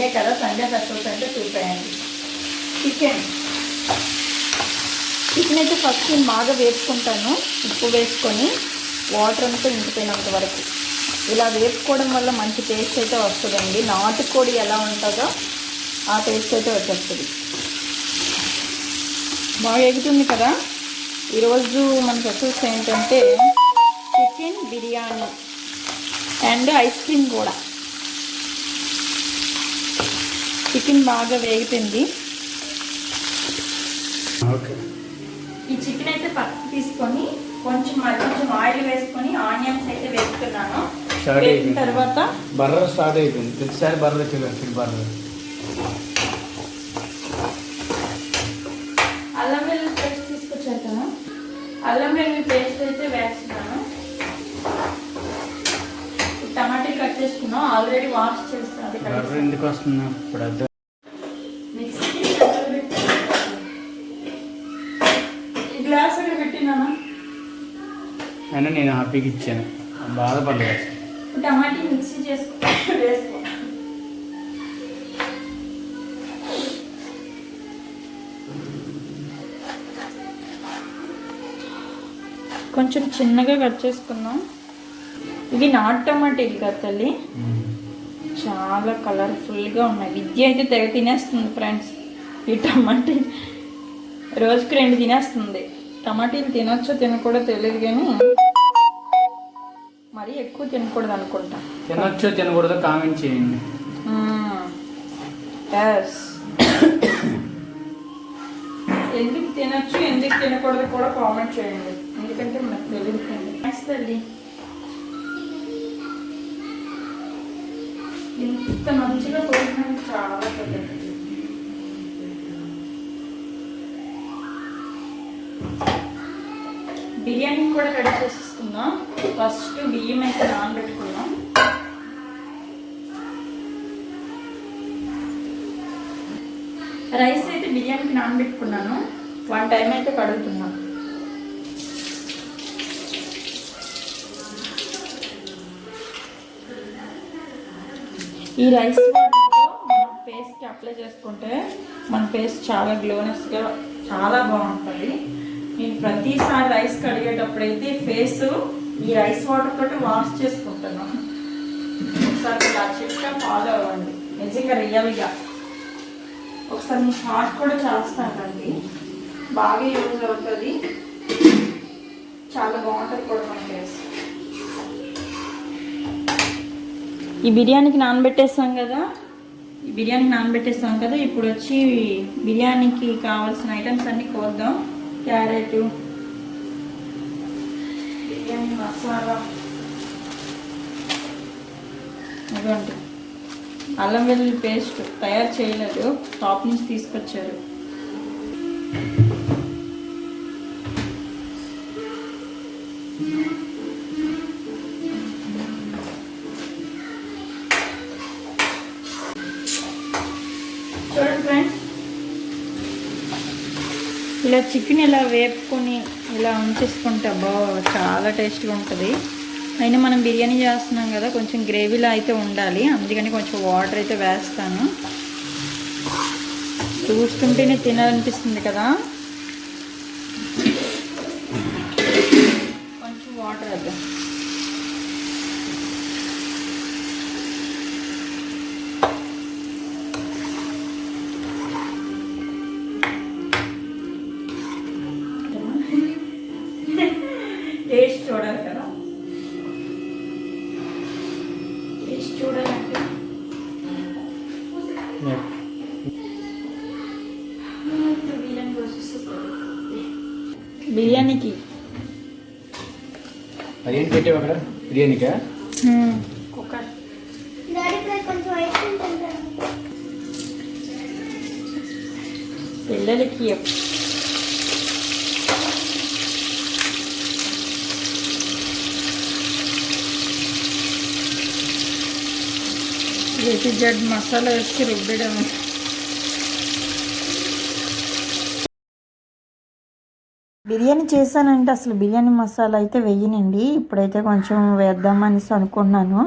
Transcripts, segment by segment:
Sunday కదా Sunday festivals అంటే చూసేయండి చికెన్ చికెన్ అయితే ఫస్ట్ నేను బాగా వేసుకుంటాను ఉప్పు వేసుకొని వాటర్ అంతా ఇంకిపోయినంత వరకు. ఇలా వేపుకోవడం వల్ల మంచి టేస్ట్ అయితే వస్తుందండి. నాటుకోడి ఎలా ఉంటుందో ఆ టేస్ట్ అయితే వచ్చేస్తుంది. బాగా ఎగుతుంది కదా? ఈరోజు మన ఫెస్టివల్స్ ఏంటంటే chicken biryani and ice cream కూడా. చికెన్ బాగా వేగిపోయింది. ఓకే. ఈ చికెన్ అయితే పక్కకు తీసుకొని కొంచెం కొంచెం ఆయిల్ వేసుకొని ఆనియన్స్ అయితే వేసిన అయిపోయింది. తర్వాత బర్ర స్టార్ట్ అయిపోయింది. ప్రతిసారి బర్ర వచ్చేది బర్ర. అల్లం వెల్లుల్లి పేస్ట్ తీసుకొచ్చారు కదా. అల్లం వెల్లుల్లి పేస్ట్ అయితే వేస్తున్నాను. టమాటా కట్ చేసుకున్నాం. ఆల్రెడీ వాష్ చేస్తాను బర్ర ఎందుకు వస్తున్నా ఇప్పుడు అర్థం అయినా నేను హ్యాపీగా ఇచ్చాను. బాధపడలేదు. టమాటీ మిక్సీ చేసుకో వేసుకో. కొంచెం చిన్నగా కట్ చేసుకుందాం. ఇవి నాటు టమాటీలు కదా తల్లి? చాలా కలర్ఫుల్గా ఉన్నాయి. విద్య అయితే తెగ తినేస్తుంది ఫ్రెండ్స్ ఈ టమాటీ రోజుకి రెండు తినేస్తుంది. టమాటీలు తినొచ్చో తినకూడదో తెలియదు కానీ మరీ ఎక్కువ తినకూడదు అనుకుంటా. తినొచ్చో తినకూడదో కామెంట్ చేయండి. ఎస్ ఎందుకు తినొచ్చు ఎందుకు తినకూడదు కూడా కామెంట్ చేయండి. ఎందుకంటే మనకు తెలియదు. తల్లి. ఇంత మంచిగా కోరినందుకు చాలా పెద్దది. బిర్యానీ కూడా రెడీ చేసేసుకుందాం. ఫస్ట్ బియ్యం అయితే నానబెట్టుకున్నాం రైస్ అయితే బిర్యానీకి నానబెట్టుకున్నాను. వన్ టైం అయితే కడుగుతున్నాను. ఈ రైస్ వాటర్తో మన ఫేస్కి అప్లై చేసుకుంటే మన ఫేస్ చాలా గ్లోనెస్గా చాలా బాగుంటుంది. నేను ప్రతిసారి రైస్ కడిగేటప్పుడైతే ఫేస్ ఈ రైస్ వాటర్ తోటి వాష్ చేసుకుంటున్నాను ఒకసారి ఇలా చెప్తే ఫాలో అవ్వండి. నిజంగా రియల్గా ఒకసారి మీ షార్ట్ కూడా చేస్తానండి బాగా యూజ్ అవుతుంది. చాలా బాగుంటుంది కూడా మన ఫేస్ ఈ బిర్యానీకి నానబెట్టేస్తాం కదా. ఈ బిర్యానీకి నానబెట్టేస్తాం కదా. ఇప్పుడు వచ్చి బిర్యానీకి కావాల్సిన ఐటమ్స్ అన్నీ కోద్దాం. క్యారెట్ బిర్యానీ మసాలా. ఇదిగోండి. అల్లం వెల్లుల్లి పేస్ట్ తయారు చేయలేదు. టాప్ నుంచి తీసుకొచ్చారు. ఇలా చికెన్ ఇలా వేపుకొని ఇలా ఉంచేసుకుంటే బా చాలా టేస్ట్గా ఉంటుంది. అయినా మనం బిర్యానీ చేస్తున్నాం కదా కొంచెం గ్రేవీలా అయితే ఉండాలి. అందుకని కొంచెం వాటర్ అయితే వేస్తాను. చూస్తుంటేనే తినాలనిపిస్తుంది కదా. బిర్యానీకా? పిల్లలకి వేసి జడ్ మసాలా వేసి రుబ్బడం. బిర్యానీ చేశానంటే అసలు బిర్యానీ మసాలా అయితే వెయ్యనండి. ఇప్పుడైతే కొంచెం వేద్దామనేసి అనుకున్నాను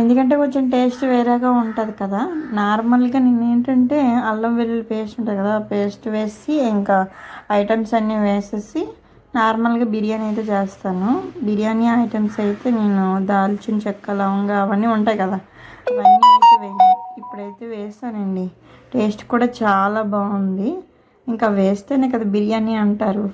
ఎందుకంటే కొంచెం టేస్ట్ వేరేగా ఉంటుంది కదా. నార్మల్గా నేను ఏంటంటే అల్లం వెల్లుల్లి పేస్ట్ ఉంటుంది కదా పేస్ట్ వేసి ఇంకా ఐటమ్స్ అన్నీ వేసేసి నార్మల్గా బిర్యానీ అయితే చేస్తాను. బిర్యానీ ఐటమ్స్ అయితే నేను దాల్చిన చెక్క లవంగా అవన్నీ ఉంటాయి కదా అవన్నీ అయితే వేయ ఇప్పుడైతే వేస్తానండి టేస్ట్ కూడా చాలా బాగుంది. ఇంకా వేస్తేనే కదా బిర్యానీ అంటారు.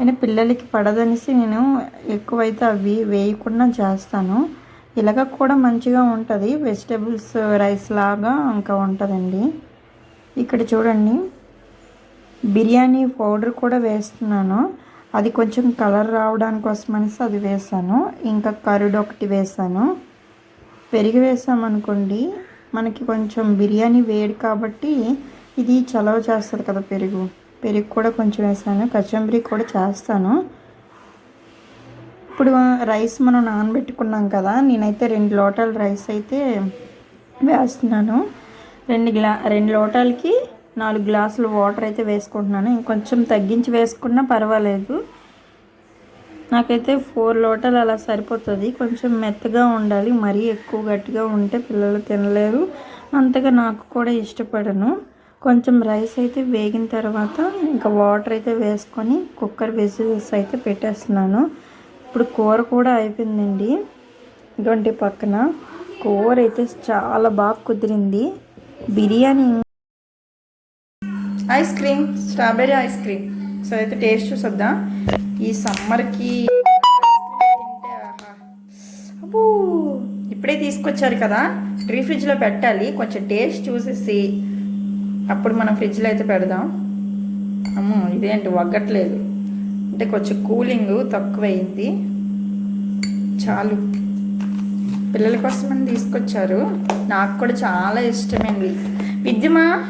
అయినా పిల్లలకి పడదనేసి నేను ఎక్కువైతే అవి వేయకుండా చేస్తాను. ఇలాగ కూడా మంచిగా ఉంటుంది. వెజిటేబుల్స్ రైస్ లాగా ఇంకా ఉంటుందండి. ఇక్కడ చూడండి. బిర్యానీ పౌడర్ కూడా వేస్తున్నాను. అది కొంచెం కలర్ రావడానికి కోసం అనేసి అది వేసాను. ఇంకా కరుడు ఒకటి వేసాను. పెరుగు వేసామనుకోండి మనకి కొంచెం బిర్యానీ వేడి కాబట్టి ఇది చలవ చేస్తుంది కదా పెరుగు. పెరుగు కూడా కొంచెం వేసాను. కచంబరి కూడా చేస్తాను. ఇప్పుడు రైస్ మనం నానబెట్టుకున్నాం కదా నేనైతే రెండు లోటాల రైస్ అయితే వేస్తున్నాను. రెండు గ్లా రెండు లోటాలకి నాలుగు గ్లాసులు వాటర్ అయితే వేసుకుంటున్నాను. ఇంకొంచెం తగ్గించి వేసుకున్నా పర్వాలేదు. నాకైతే ఫోర్ లోటాలు అలా సరిపోతుంది. కొంచెం మెత్తగా ఉండాలి. మరీ ఎక్కువ గట్టిగా ఉంటే పిల్లలు తినలేరు. అంతగా నాకు కూడా ఇష్టపడను. కొంచెం రైస్ అయితే వేగిన తర్వాత ఇంకా వాటర్ అయితే వేసుకొని కుక్కర్ విజిల్స్ అయితే పెట్టేస్తున్నాను. ఇప్పుడు కూర కూడా అయిపోయిందండి. ఇటువంటి పక్కన. కూర అయితే చాలా బాగా కుదిరింది. Biryani ice cream strawberry ice cream. So అయితే టేస్ట్ చూసొద్దా? ఈ సమ్మర్కి అబ్బో! ఇప్పుడే తీసుకొచ్చారు కదా. డ్రీ ఫ్రిడ్జ్లో పెట్టాలి. కొంచెం టేస్ట్ చూసేసి. అప్పుడు మనం ఫ్రిడ్జ్లో అయితే పెడదాం. అమ్మో ఇదేంటి వగ్గట్లేదు. అంటే కొంచెం కూలింగ్ తక్కువైంది. చాలు. పిల్లల కోసమని తీసుకొచ్చారు. నాకు కూడా చాలా ఇష్టమైంది. విద్యమా?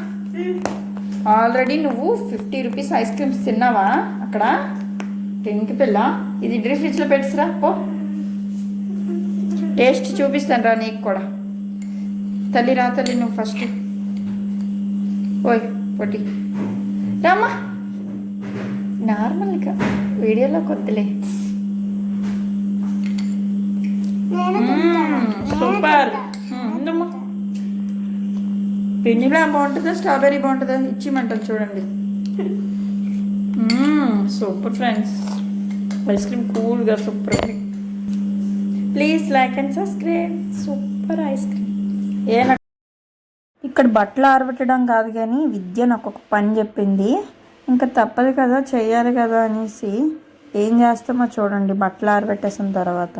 ఆల్రెడీ నువ్వు ఫిఫ్టీ రూపీస్ ఐస్ క్రీమ్స్ తిన్నావా అక్కడ? టెన్కి పిల్ల. ఇది డ్రీ ఫ్రిడ్జ్లో పెట్టిసిరా పో. టేస్ట్ చూపిస్తాను రా నీకు కూడా. తల్లి రా తల్లి నువ్వు ఫస్ట్. ఓయ్ పొట్టి. రామ్మా. నార్మల్గా వీడియోలో కొద్దిలే. సూపర్. ఉందమ్మా. వెనిలా బాగుంటుందా? స్ట్రాబెర్రీ బాగుంటుందా? ఇచ్చిమంటారు చూడండి. Super friends. ఐస్ క్రీమ్ కూల్గా super please like and subscribe. Super ice cream. ఏ ఇక్కడ బట్టలు ఆరబెట్టడం కాదు కానీ విద్య నాకు ఒక పని చెప్పింది. ఇంకా తప్పదు కదా చేయాలి కదా అనేసి ఏం చేస్తామో చూడండి బట్టలు ఆరబెట్టేసిన తర్వాత.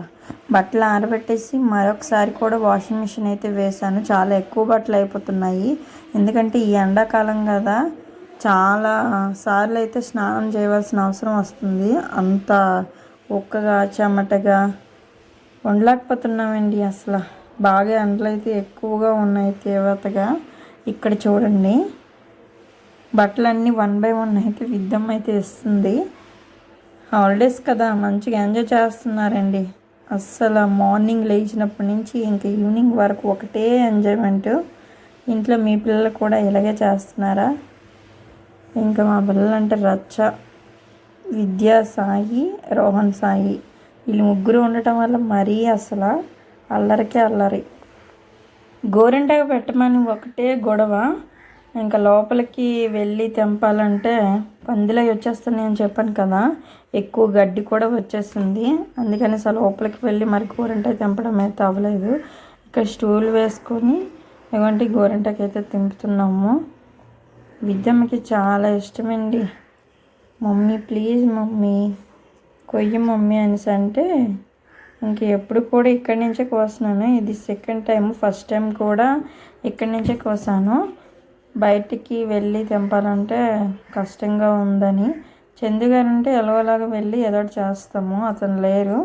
బట్టలు ఆరబెట్టేసి మరొకసారి కూడా వాషింగ్ మిషన్ అయితే వేశాను. చాలా ఎక్కువ బట్టలు అయిపోతున్నాయి. ఎందుకంటే ఈ ఎండాకాలం కదా చాలా సార్లు అయితే స్నానం చేయవలసిన అవసరం వస్తుంది. అంత ఉక్కగా చెమటగా ఉండలేకపోతున్నామండి అసలు. బాగా ఎండలు అయితే ఎక్కువగా ఉన్నాయి తీవ్రతగా. ఇక్కడ చూడండి. బట్టలన్నీ వన్ బై వన్ అయితే విద్దం అయితే ఇస్తుంది. హాలిడేస్ కదా మంచిగా ఎంజాయ్ చేస్తున్నారండి. అస్సలు మార్నింగ్ లేచినప్పటి నుంచి ఇంక ఈవినింగ్ వరకు ఒకటే ఎంజాయ్మెంట్ ఇంట్లో మీ పిల్లలు కూడా ఇలాగే చేస్తున్నారా? ఇంకా మా పిల్లలు అంటే రచ్చ. విద్యా సాయి రోహన్ సాయి. వీళ్ళు ముగ్గురు ఉండటం వల్ల మరీ అసలు అల్లరికే అల్లరి. గోరింటాకు పెట్టమని ఒకటే గొడవ. ఇంకా లోపలికి వెళ్ళి తెంపాలంటే పందిలై వచ్చేస్తున్నాయి అని చెప్పాను కదా. ఎక్కువ గడ్డి కూడా వచ్చేస్తుంది. అందుకని అసలు లోపలికి వెళ్ళి మరి గోరింటాకు తెంపడం అయితే అవ్వలేదు. ఇక్కడ స్టూల్ వేసుకొని ఇవంటి గోరింటాకు అయితే తెంపుతున్నాము. విద్యమ్మకి చాలా ఇష్టమండి. మమ్మీ ప్లీజ్ మమ్మీ కొయ్యి మమ్మీ అనేసి అంటే ఇంక ఎప్పుడు కూడా ఇక్కడి నుంచే కోస్తున్నాను. ఇది సెకండ్ టైం ఫస్ట్ టైం కూడా ఇక్కడి నుంచే కోసాను. బయటికి వెళ్ళి తెంపాలంటే కష్టంగా ఉందని. చందు గారు అంటే ఎలాగోలాగా వెళ్ళి ఏదో చేస్తాము. అతను లేరు.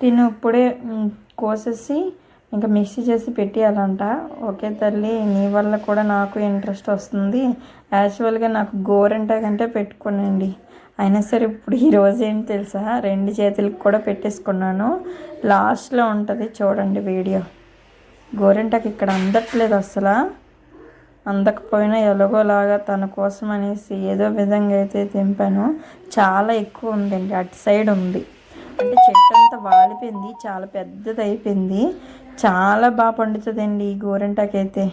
తిను ఇప్పుడే కోసేసి ఇంకా మిక్సీ చేసి పెట్టేయాలంట. ఓకే తల్లి నీ వల్ల కూడా నాకు ఇంట్రెస్ట్ వస్తుంది. యాక్చువల్గా నాకు గోరంట కంటే పెట్టుకోనండి. అయినా సరే ఇప్పుడు ఈరోజు ఏంటి తెలుసా? రెండు చేతులకు కూడా పెట్టేసుకున్నాను. లాస్ట్లో ఉంటుంది చూడండి వీడియో. గోరింటకి ఇక్కడ అందట్లేదు అసలు. అందకపోయినా ఎలాగోలాగా తన కోసం అనేసి ఏదో విధంగా అయితే తెంపాను. చాలా ఎక్కువ ఉందండి. అటు సైడ్ ఉంది. అంటే చెట్టు అంతా వాలిపోయింది. చాలా పెద్దది అయిపోయింది చాలా బాగా పండుతుందండి ఈ గోరింటాకైతే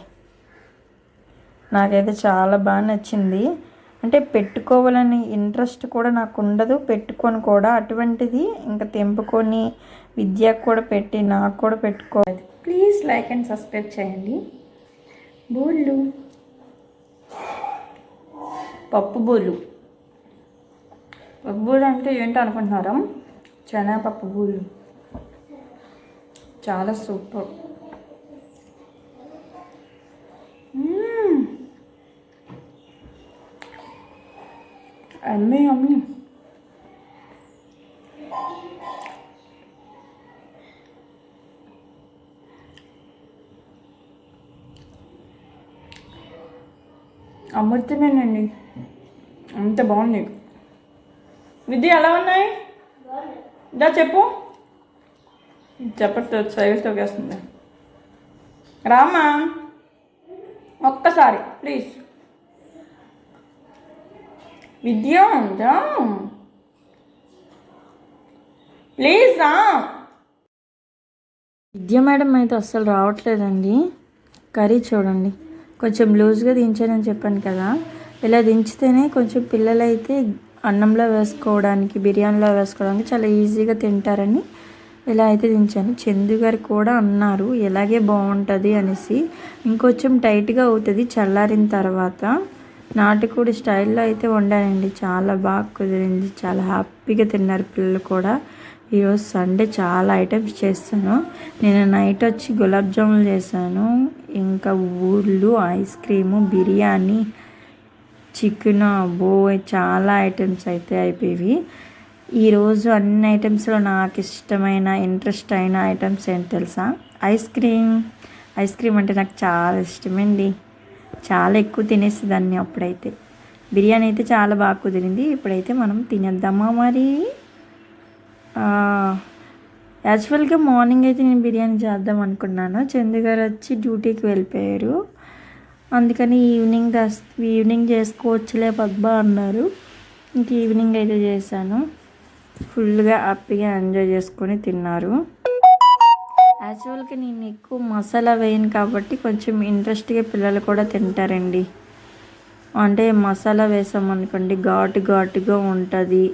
నాకైతే చాలా బాగా నచ్చింది. అంటే పెట్టుకోవాలని ఇంట్రెస్ట్ కూడా నాకు ఉండదు పెట్టుకొని కూడా అటువంటిది ఇంకా తెంపుకొని విద్యకు కూడా పెట్టి నాకు కూడా పెట్టుకోవాలి. ప్లీజ్ లైక్ అండ్ సబ్స్క్రైబ్ చేయండి. బూళ్ళు. పప్పు బూళ్ళు. పప్పు బూళ్ళు అంటే ఏంటో అనుకుంటున్నారా? శనగపప్పు బూళ్ళు. చాలా సూపర్ మ్మ్. అమ్మి అమ్మి అమృతమేనండి. అంత బాగుంది. విద్య ఎలా ఉన్నాయి? దా చెప్పు. చెప్పట్లేదు సైలెంట్ వేస్తుంది. రామా ఒక్కసారి ప్లీజ్. విద్య రా ప్లీజ్ రా. విద్య మేడం అయితే అస్సలు రావట్లేదండి. కర్రీ చూడండి. కొంచెం లూజ్గా దించానని చెప్పాను కదా. ఇలా దించితేనే కొంచెం పిల్లలైతే అన్నంలో వేసుకోవడానికి బిర్యానీలో వేసుకోవడానికి చాలా ఈజీగా తింటారని ఇలా అయితే దించాను. చందు గారు కూడా అన్నారు ఇలాగే బాగుంటుంది అనేసి. ఇంకొంచెం టైట్గా అవుతుంది చల్లారిన తర్వాత. నాటుకోడి స్టైల్లో అయితే వండానండి. చాలా బాగా కుదిరింది. చాలా హ్యాపీగా తిన్నారు పిల్లలు కూడా. ఈరోజు సండే చాలా ఐటమ్స్ చేస్తాను. నేను నైట్ వచ్చి గులాబ్ జాములు చేశాను. ఇంకా ఊళ్ళు ఐస్ క్రీము బిర్యానీ చికెన్ అబ్బో చాలా ఐటమ్స్ అయితే అయిపోయి ఈరోజు అన్ని ఐటమ్స్లో నాకు ఇష్టమైన ఇంట్రెస్ట్ అయిన ఐటమ్స్ ఏంటి తెలుసా? Ice cream. ఐస్ క్రీమ్ అంటే నాకు చాలా ఇష్టమండి. చాలా ఎక్కువ తినేసేదాన్ని అప్పుడైతే. బిర్యానీ అయితే చాలా బాగా కుదిరింది. ఇప్పుడైతే మనం తినేద్దామా మరి? యాక్చువల్గా మార్నింగ్ అయితే నేను బిర్యానీ చేద్దాం అనుకున్నాను. చందు గారు వచ్చి డ్యూటీకి వెళ్ళిపోయారు. అందుకని ఈవినింగ్ దస్ ఈవినింగ్ చేసుకోవచ్చులే పద్మా అన్నారు. ఇంక ఈవినింగ్ అయితే చేశాను. ఫుల్గా హ్యాపీగా ఎంజాయ్ చేసుకొని తిన్నారు. యాక్చువల్గా నేను ఎక్కువ మసాలా వేయను కాబట్టి కొంచెం ఇంట్రెస్ట్గా పిల్లలు కూడా తింటారండి. అంటే మసాలా వేసామనుకోండి ఘాటు ఘాటుగా ఉంటుంది.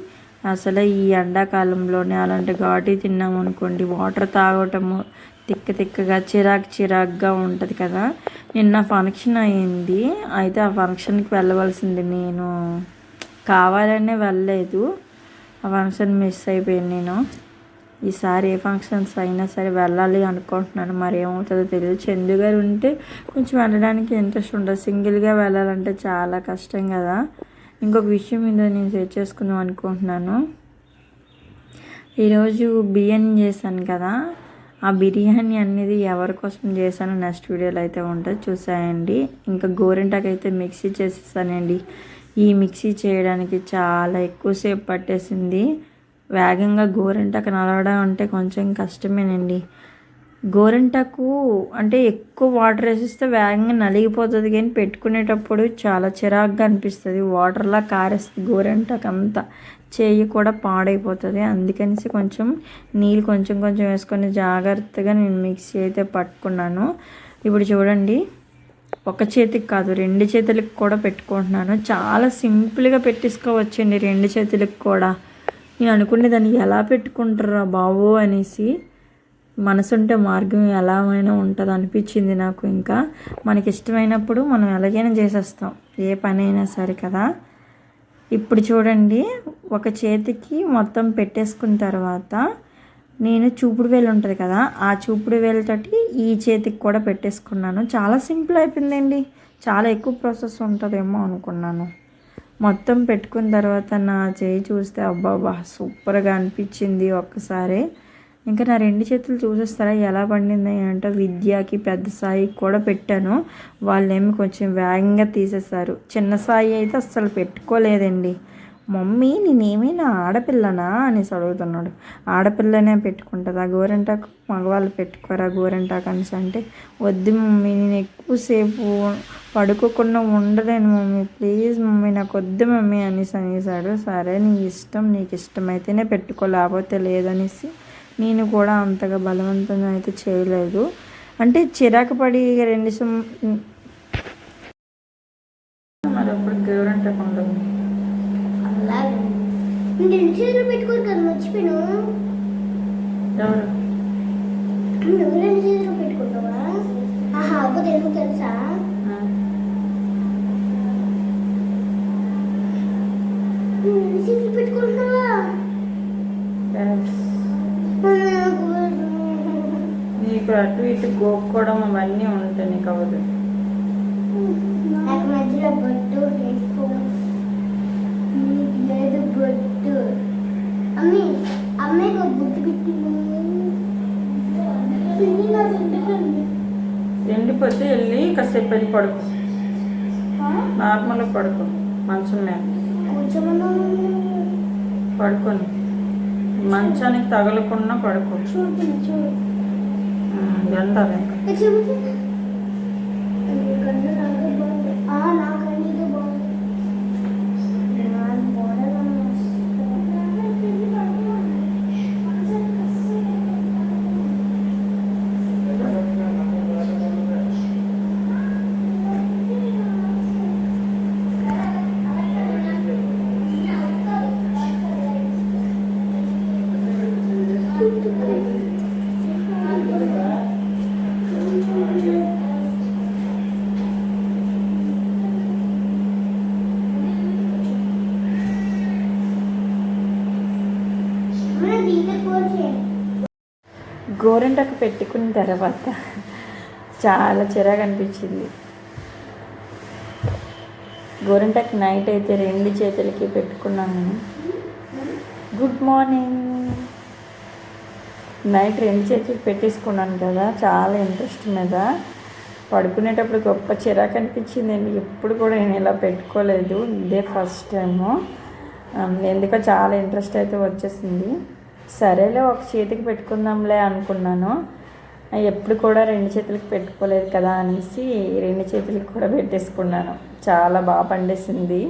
అసలు ఈ ఎండాకాలంలోనే అలాంటి ఘాటు తిన్నామనుకోండి వాటర్ తాగటము తిక్క తిక్కగా చిరాకు చిరాకుగా ఉంటుంది కదా. నిన్న ఫంక్షన్ అయింది. అయితే ఆ ఫంక్షన్కి వెళ్ళవలసింది నేను. కావాలనే వెళ్ళలేదు. ఆ ఫంక్షన్ మిస్ అయిపోయాను నేను. ఈసారి ఏ ఫంక్షన్స్ అయినా సరే వెళ్ళాలి అనుకుంటున్నాను. మరి ఏమవుతుందో తెలియదు చందు గారు ఉంటే కొంచెం వెళ్ళడానికి ఇంట్రెస్ట్ ఉంటుంది సింగిల్గా వెళ్ళాలంటే చాలా కష్టం కదా. ఇంకొక విషయం మీద నేను షేర్ చేసుకుందాం అనుకుంటున్నాను. ఈరోజు బిర్యానీ చేశాను కదా. ఆ బిర్యానీ అనేది ఎవరి కోసం చేశాను నెక్స్ట్ వీడియోలో అయితే ఉంటుంది. చూసాయండి. ఇంకా గోరింటాకు అయితే మిక్సీ చేసేసానండి. ఈ మిక్సీ చేయడానికి చాలా ఎక్కువసేపు పట్టేసింది. వేగంగా గోరింటాకు నలవడం అంటే కొంచెం కష్టమేనండి. గోరింటాకు అంటే ఎక్కువ వాటర్ వేసిస్తే వేగంగా నలిగిపోతుంది కానీ పెట్టుకునేటప్పుడు చాలా చిరాగ్గా అనిపిస్తుంది. వాటర్లా కారేస్తుంది గోరింటాకు అంతా. చేయి కూడా పాడైపోతుంది. అందుకనేసి కొంచెం నీళ్ళు కొంచెం కొంచెం వేసుకొని జాగ్రత్తగా నేను మిక్సీ అయితే పట్టుకున్నాను. ఇప్పుడు చూడండి ఒక చేతికి కాదు రెండు చేతులకు కూడా పెట్టుకుంటున్నాను. చాలా సింపుల్గా పెట్టేసుకోవచ్చండి రెండు చేతులకు కూడా. నేను అనుకునే దాన్ని ఎలా పెట్టుకుంటారా బాబు అనేసి మనసుంటే మార్గం ఎలాగైనా ఉంటుంది అనిపించింది నాకు ఇంకా. మనకి ఇష్టమైనప్పుడు మనం ఎలాగైనా చేసేస్తాం. ఏ పని అయినా సరే కదా. ఇప్పుడు చూడండి ఒక చేతికి మొత్తం పెట్టేసుకున్న తర్వాత నేను చూపుడు వేలు ఉంటుంది కదా ఆ చూపుడు వేలుతోటి ఈ చేతికి కూడా పెట్టేసుకున్నాను. చాలా సింపుల్ అయిపోయిందండి. చాలా ఎక్కువ ప్రాసెస్ ఉంటుందేమో అనుకున్నాను. మొత్తం పెట్టుకున్న తర్వాత నా చేయి చూస్తే అబ్బాబా సూపర్గా అనిపించింది ఒక్కసారి. ఇంకా నా రెండు చేతులు చూసేస్తారా ఎలా పండింది అంటే విద్యకి పెద్ద సాయికి కూడా పెట్టాను. వాళ్ళేమి కొంచెం వేగంగా తీసేశారు. చిన్న సాయి అయితే అస్సలు పెట్టుకోలేదండి. మమ్మీ నేనేమైనా ఆడపిల్లనా అనేసి అడుగుతున్నాడు ఆడపిల్లనే పెట్టుకుంటుందా? గోరింటాకు మగవాళ్ళు పెట్టుకోరా గోరింటాకు అనేసి అంటే వద్దు మమ్మీ నేను ఎక్కువసేపు పడుకోకుండా ఉండలేను మమ్మీ. ప్లీజ్ మమ్మీ నాకు వద్దు మమ్మీ అనేసి అనేసాడు. సరే నీ ఇష్టం నీకు ఇష్టమైతేనే పెట్టుకో లేకపోతే లేదనేసి నేను కూడా అంతగా బలవంతంగా అయితే చేయలేదు. అంటే చిరాకు పడి రెండు సం మరి అప్పుడు గౌరంటే ఉండదు అలాగే చేతులు పెట్టుకోరు కదా మర్చిపోయాను? ఎవరు? నువ్వు రెండు చేతులు పెట్టుకుంటావా? ఆహా అవ్వ తెలుగు తెలుసా? రెండు చేతులు పెట్టుకుంటున్నావా? నీకు అటు ఇటు గోక్కోవడం అవన్నీ ఉంటాయి నీకు అవ్వదు. నాకు మధ్యలో బొట్టు లేదు బొట్టు. అమ్మి పెట్టింది. ఇంటికి ఎండిపోతే వెళ్ళి కాసేపు వెళ్ళి పడుకో. నార్మల్గా పడుకో మంచం మీద. పడుకొని. మంచానికి తగలకుండా పడుకో. ఎండాలి ఇంకా గోరింటకు పెట్టుకున్న తర్వాత చాలా చిరాకు అనిపించింది. గోరింటకు నైట్ అయితే రెండు చేతులకి పెట్టుకున్నాను. గుడ్ మార్నింగ్ నైట్ రెండు చేతులకి పెట్టేసుకున్నాను కదా చాలా ఇంట్రెస్ట్ మీద. పడుకునేటప్పుడు గొప్ప చిరాకు అనిపించింది. అండి ఎప్పుడు కూడా నేను ఇలా పెట్టుకోలేదు. ఇదే ఫస్ట్ టైము ఎందుకో చాలా ఇంట్రెస్ట్ అయితే వచ్చేసింది. సరేలే ఒక చేతికి పెట్టుకుందాంలే అనుకున్నాను. ఎప్పుడు కూడా రెండు చేతులకి పెట్టుకోలేదు కదా అనేసి రెండు చేతులకి కూడా పెట్టేసుకున్నాను. చాలా బాగా పండేసింది.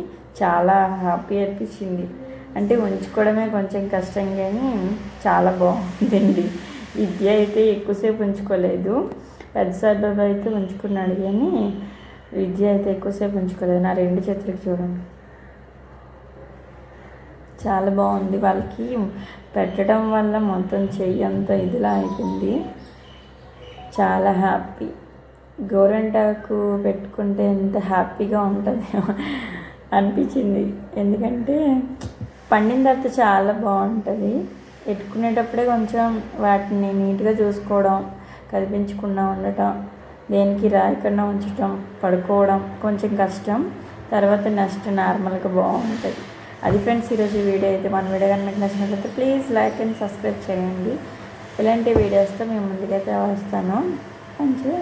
చాలా హ్యాపీ అనిపించింది. అంటే ఉంచుకోవడమే కొంచెం కష్టం కానీ చాలా బాగుందండి. విద్య అయితే ఎక్కువసేపు ఉంచుకోలేదు. పెద్ద సార్ అయితే ఉంచుకున్నాడు కానీ విద్య అయితే ఎక్కువసేపు ఉంచుకోలేదు. నా రెండు చేతులకు చూడండి. చాలా బాగుంది. వాళ్ళకి పెట్టడం వల్ల మొత్తం చెయ్యి అంతా ఇదిలా అయిపోయింది. చాలా హ్యాపీ. గోరంటాకు పెట్టుకుంటే ఎంత హ్యాపీగా ఉంటుంది అనిపించింది. ఎందుకంటే పండిన తర్వాత చాలా బాగుంటుంది. పెట్టుకునేటప్పుడే కొంచెం వాటిని నీట్గా చూసుకోవడం కదిపించకుండా ఉండటం దేనికి రాయకుండా ఉంచటం పడుకోవడం కొంచెం కష్టం. తర్వాత నెక్స్ట్ నార్మల్గా బాగుంటుంది. అది ఫ్రెండ్స్ ఈరోజు వీడియో అయితే మన వీడియో కనుక మీకు నచ్చినట్లయితే ప్లీజ్ లైక్ అండ్ సబ్స్క్రైబ్ చేయండి. ఇలాంటి వీడియోస్తో మేము ముందుకైతే వస్తాను. మంచిగా